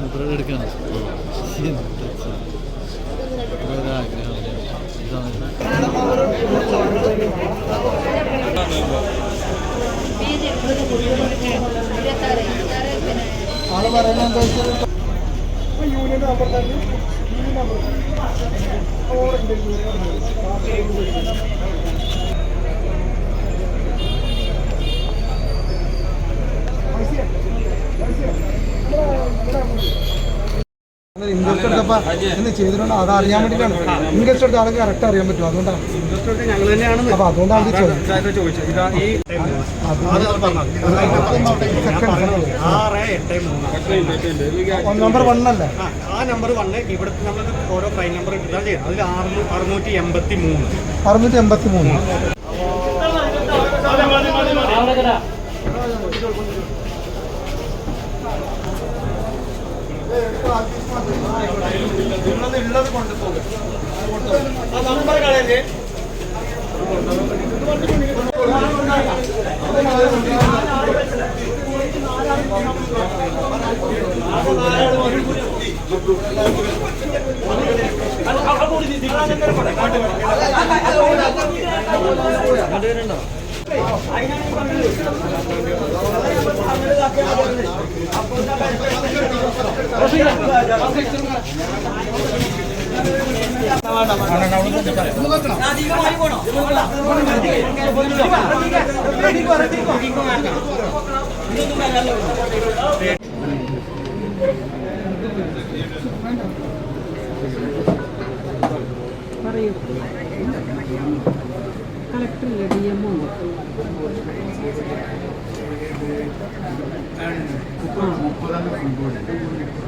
മുദ്ര എടുക്കണം ഒരാഗ്രഹം ആൾ പറയുന്നത് എന്താ വെച്ചാൽ യൂണിയൻ നമ്പർ തന്നെ യൂണിയൻ നമ്പർ ഓറുണ്ട് എന്ന് ചെയ്തിട്ടുണ്ട്. അത് അറിയാൻ വേണ്ടിയിട്ടാണ്. ഇൻട്രസ്റ്റ് എടുത്ത ആൾക്ക് കറക്റ്റ് അറിയാൻ പറ്റും. അതുകൊണ്ടാണ്. അപ്പൊ അതുകൊണ്ടാണ് ചോദിച്ചത്. നമ്പർ വൺ അല്ലേ? ആ, നമ്പർ നമ്മൾ ഓരോ ഫൈൻ നമ്പർ ചെയ്യുന്നത്. അതിൽ അറുന്നൂറ്റി എൺപത്തി മൂന്ന് അറുന്നൂറ്റി എൺപത്തി മൂന്ന് ഉള്ളത് കൊണ്ടുപോകും ആ നമ്പർ കളയല്ലേ പറയൂ കളക്ടറില്ല ഡി എം ഒ ആയിക്കോട്ടെ ആയിക്കോട്ടെ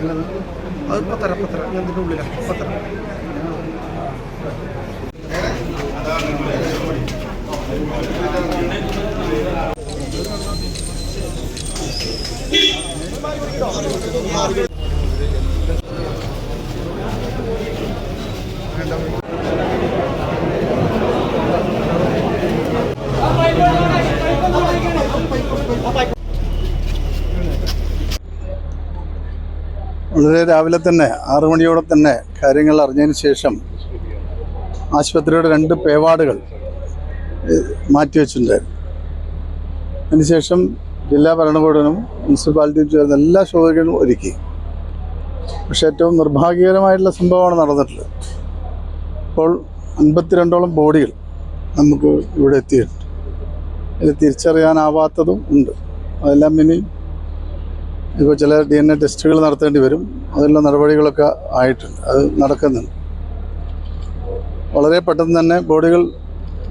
കുളിച്ചിരുന്നിട്ട് അത് പത്തര പത്തര. ഇതിന്റെ ഉള്ളിലാണ് പത്തര. വളരെ രാവിലെ തന്നെ ആറു മണിയോടെ തന്നെ കാര്യങ്ങൾ അറിഞ്ഞതിന് ശേഷം ആശുപത്രിയുടെ രണ്ട് പേവാർഡുകൾ ഏഹ്, മാറ്റിവെച്ചിട്ടുണ്ടായിരുന്നു അതിനുശേഷം ജില്ലാ ഭരണകൂടനും മുനിസിപ്പാലിറ്റിയും ചേർന്ന് എല്ലാ സൗകര്യങ്ങളും ഒരുക്കി. പക്ഷേ ഏറ്റവും നിർഭാഗ്യകരമായിട്ടുള്ള സംഭവമാണ് നടന്നിട്ടുള്ളത്. ഇപ്പോൾ അൻപത്തിരണ്ടോളം ബോഡികൾ നമുക്ക് ഇവിടെ എത്തിയിട്ടുണ്ട്. അതിൽ തിരിച്ചറിയാനാവാത്തതും ഉണ്ട്. അതെല്ലാം ഇനി ഇപ്പോൾ ചില ഡി എൻ എ ടെസ്റ്റുകൾ നടത്തേണ്ടി വരും. അതിനുള്ള നടപടികളൊക്കെ ആയിട്ടുണ്ട്. അത് നടക്കുന്നുണ്ട്. വളരെ പെട്ടെന്ന് തന്നെ ബോഡികൾ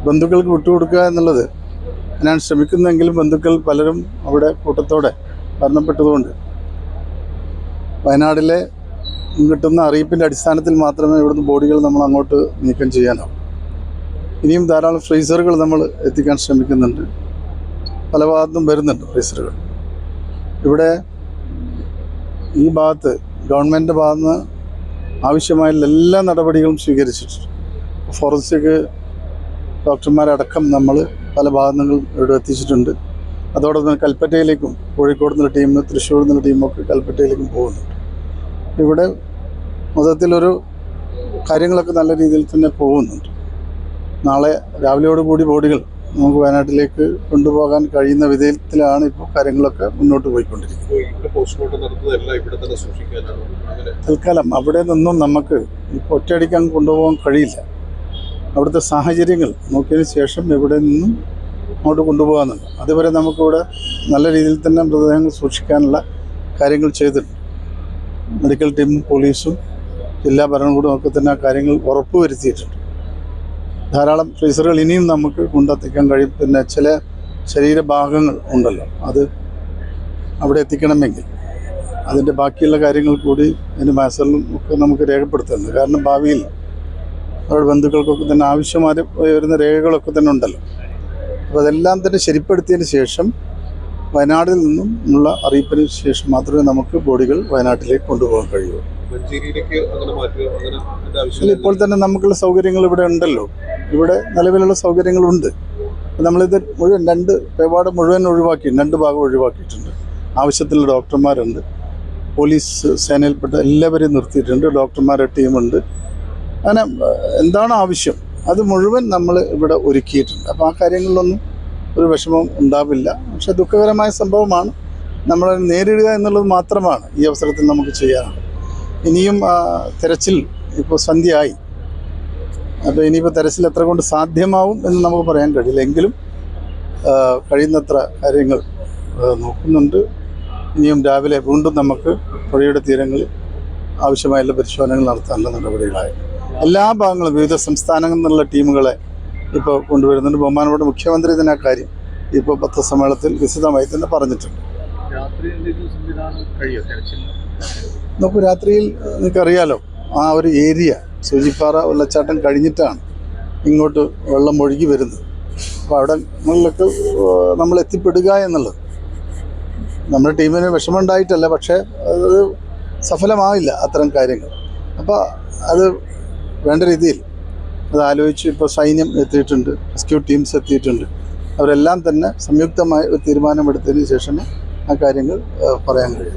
ബന്ധുക്കൾക്ക് വിട്ടുകൊടുക്കുക എന്നുള്ളത് ഞാൻ ശ്രമിക്കുന്നെങ്കിലും ബന്ധുക്കൾ പലരും അവിടെ കൂട്ടത്തോടെ മരണപ്പെട്ടതുകൊണ്ട്. വയനാടിലെ കിട്ടുന്ന അറിയിപ്പിന്റെ അടിസ്ഥാനത്തിൽ മാത്രമേ ഇവിടുന്ന് ബോഡികൾ നമ്മൾ അങ്ങോട്ട് നീക്കം ചെയ്യാനാവും. ഇനിയും ധാരാളം ഫ്രീസറുകൾ നമ്മൾ എത്തിക്കാൻ ശ്രമിക്കുന്നുണ്ട്. പല ഭാഗത്തും വരുന്നുണ്ട് ഫ്രീസറുകൾ. ഇവിടെ ഈ ഭാഗത്ത് ഗവൺമെന്റ് ഭാഗത്ത് നിന്ന് ആവശ്യമായ എല്ലാ നടപടികളും സ്വീകരിച്ചിട്ടുണ്ട്. ഫോറൻസിക് ഡോക്ടർമാരടക്കം നമ്മൾ പല ഭാഗങ്ങളും ഇവിടെ എത്തിച്ചിട്ടുണ്ട്. അതോടൊപ്പം കൽപ്പറ്റയിലേക്കും കോഴിക്കോട് നിന്നുള്ള ടീം തൃശ്ശൂർ നിന്നുള്ള ടീമൊക്കെ കൽപ്പറ്റയിലേക്കും പോകുന്നുണ്ട്. ഇവിടെ മൊത്തത്തിലൊരു കാര്യങ്ങളൊക്കെ നല്ല രീതിയിൽ തന്നെ പോകുന്നുണ്ട്. നാളെ രാവിലെയോടുകൂടി ബോഡികൾ നമുക്ക് വയനാട്ടിലേക്ക് കൊണ്ടുപോകാൻ കഴിയുന്ന വിധത്തിലാണ് ഇപ്പോൾ കാര്യങ്ങളൊക്കെ മുന്നോട്ട് പോയിക്കൊണ്ടിരിക്കുന്നത്. തൽക്കാലം അവിടെ നിന്നും നമുക്ക് ഇപ്പോൾ ഒറ്റയടിക്കാൻ കൊണ്ടുപോകാൻ കഴിയില്ല. അവിടുത്തെ സാഹചര്യങ്ങൾ നോക്കിയതിന് ശേഷം ഇവിടെ നിന്നും അങ്ങോട്ട് കൊണ്ടുപോകാനുണ്ട്. അതുവരെ നമുക്കിവിടെ നല്ല രീതിയിൽ തന്നെ മൃതദേഹങ്ങൾ സൂക്ഷിക്കാനുള്ള കാര്യങ്ങൾ ചെയ്തിട്ടുണ്ട്. മെഡിക്കൽ ടീമും പോലീസും ജില്ലാ ഭരണകൂടവും ഒക്കെ തന്നെ ആ കാര്യങ്ങൾ ഉറപ്പുവരുത്തിയിട്ടുണ്ട്. ധാരാളം ഫ്രീസറുകൾ ഇനിയും നമുക്ക് കൊണ്ടെത്തിക്കാൻ കഴിയും. പിന്നെ ചില ശരീരഭാഗങ്ങൾ ഉണ്ടല്ലോ അത് അവിടെ എത്തിക്കണമെങ്കിൽ. അതിന്റെ ബാക്കിയുള്ള കാര്യങ്ങൾ കൂടി അതിന്റെ മാസറിലും ഒക്കെ നമുക്ക് രേഖപ്പെടുത്തുന്നുണ്ട് കാരണം ഭാവിയിൽ അവരുടെ ബന്ധുക്കൾക്കൊക്കെ തന്നെ ആവശ്യമായി വരുന്ന രേഖകളൊക്കെ തന്നെ ഉണ്ടല്ലോ. അപ്പോൾ അതെല്ലാം തന്നെ ശരിപ്പെടുത്തിയതിന് ശേഷം വയനാടിൽ നിന്നും ഉള്ള അറിയിപ്പിന് ശേഷം മാത്രമേ നമുക്ക് ബോഡികൾ വയനാട്ടിലേക്ക് കൊണ്ടുപോകാൻ കഴിയൂ. ഇപ്പോൾ തന്നെ നമുക്കുള്ള സൗകര്യങ്ങൾ ഇവിടെ ഉണ്ടല്ലോ. ഇവിടെ നിലവിലുള്ള സൗകര്യങ്ങളുണ്ട്. നമ്മളിത് മുഴുവൻ രണ്ട് പേവാട് മുഴുവൻ ഒഴിവാക്കി രണ്ട് ഭാഗം ഒഴിവാക്കിയിട്ടുണ്ട്. ആവശ്യത്തിലുള്ള ഡോക്ടർമാരുണ്ട്. പോലീസ് സേനയിൽപ്പെട്ട എല്ലാവരെയും നിർത്തിയിട്ടുണ്ട്. ഡോക്ടർമാരുടെ ടീമുണ്ട്. അങ്ങനെ എന്താണ് ആവശ്യം? അത് മുഴുവൻ നമ്മൾ ഇവിടെ ഒരുക്കിയിട്ടുണ്ട്. അപ്പോൾ ആ കാര്യങ്ങളിലൊന്നും ഒരു വിഷമം ഉണ്ടാവില്ല. പക്ഷെ ദുഃഖകരമായ സംഭവമാണ് നമ്മൾ നേരിടുക എന്നുള്ളത് മാത്രമാണ് ഈ അവസരത്തിൽ നമുക്ക് ചെയ്യാനുള്ളത്. ഇനിയും തെരച്ചിൽ ഇപ്പോൾ സന്ധ്യയായി. അപ്പോൾ ഇനിയിപ്പോൾ തെരച്ചിൽ എത്ര കൊണ്ട് സാധ്യമാവും എന്ന് നമുക്ക് പറയാൻ കഴിയില്ല. എങ്കിലും കഴിയുന്നത്ര കാര്യങ്ങൾ നോക്കുന്നുണ്ട്. ഇനിയും രാവിലെ വീണ്ടും നമുക്ക് പുഴയുടെ തീരങ്ങളിൽ ആവശ്യമായ എല്ലാ പരിശോധനകൾ നടത്താനുള്ള നടപടികളായി. എല്ലാ ഭാഗങ്ങളും വിവിധ സംസ്ഥാനങ്ങളിൽ നിന്നുള്ള ടീമുകളെ ഇപ്പോൾ കൊണ്ടുവരുന്നുണ്ട്. ബഹുമാനപ്പെട്ട മുഖ്യമന്ത്രി തന്നെ ആ കാര്യം ഇപ്പോൾ പത്രസമ്മേളനത്തിൽ വിശദമായി തന്നെ പറഞ്ഞിട്ടുണ്ട്. നമുക്ക് രാത്രിയിൽ നിങ്ങൾക്കറിയാലോ ആ ഒരു ഏരിയ സൂചിപ്പാറ വെള്ളച്ചാട്ടം കഴിഞ്ഞിട്ടാണ് ഇങ്ങോട്ട് വെള്ളം ഒഴുകി വരുന്നത്. അപ്പോൾ അവിടെ നമ്മളിലൊക്കെ നമ്മൾ എത്തിപ്പെടുക എന്നുള്ളത്. നമ്മുടെ ടീമിന് വിഷമമുണ്ടായിട്ടല്ല പക്ഷേ അത് സഫലമാവില്ല അത്തരം കാര്യങ്ങൾ. അപ്പോൾ അത് വേണ്ട രീതിയിൽ അത് ആലോചിച്ച് ഇപ്പോൾ സൈന്യം എത്തിയിട്ടുണ്ട് റെസ്ക്യൂ ടീംസ് എത്തിയിട്ടുണ്ട്. അവരെല്ലാം തന്നെ സംയുക്തമായി ഒരു തീരുമാനമെടുത്തതിന് ശേഷമേ ആ കാര്യങ്ങൾ പറയാൻ കഴിയും.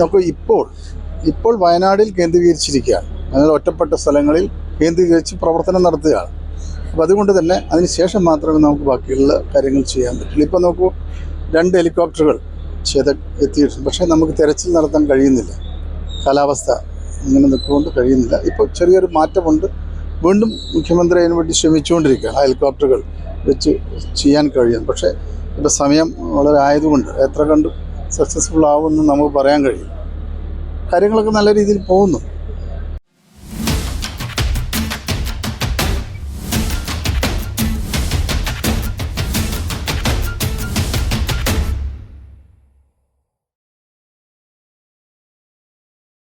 നമുക്ക് ഇപ്പോൾ ഇപ്പോൾ വയനാടിൽ കേന്ദ്രീകരിച്ചിരിക്കുകയാണ്. അതിനാൽ ഒറ്റപ്പെട്ട സ്ഥലങ്ങളിൽ കേന്ദ്രീകരിച്ച് പ്രവർത്തനം നടത്തുകയാണ്. അപ്പോൾ അതുകൊണ്ട് തന്നെ അതിന് ശേഷം മാത്രമേ നമുക്ക് ബാക്കിയുള്ള കാര്യങ്ങൾ ചെയ്യാൻ പറ്റുള്ളൂ. ഇപ്പോൾ നോക്കൂ രണ്ട് ഹെലികോപ്റ്ററുകൾ ചെയ്ത എത്തിയിട്ടുണ്ട്. പക്ഷേ നമുക്ക് തെരച്ചിൽ നടത്താൻ കഴിയുന്നില്ല. കാലാവസ്ഥ ഇങ്ങനെ നിൽക്കുകൊണ്ട് കഴിയുന്നില്ല. ഇപ്പോൾ ചെറിയൊരു മാറ്റമുണ്ട്. വീണ്ടും മുഖ്യമന്ത്രി അതിനു വേണ്ടി ശ്രമിച്ചുകൊണ്ടിരിക്കുകയാണ് ഹെലികോപ്റ്ററുകൾ വെച്ച് ചെയ്യാൻ കഴിയും പക്ഷേ ഇപ്പോൾ സമയം വളരെ ആയതുകൊണ്ട് എത്ര കണ്ട് സക്സസ്ഫുൾ ആവുമെന്ന് നമുക്ക് പറയാൻ കഴിയും കാര്യങ്ങളൊക്കെ നല്ല രീതിയിൽ പോകുന്നു.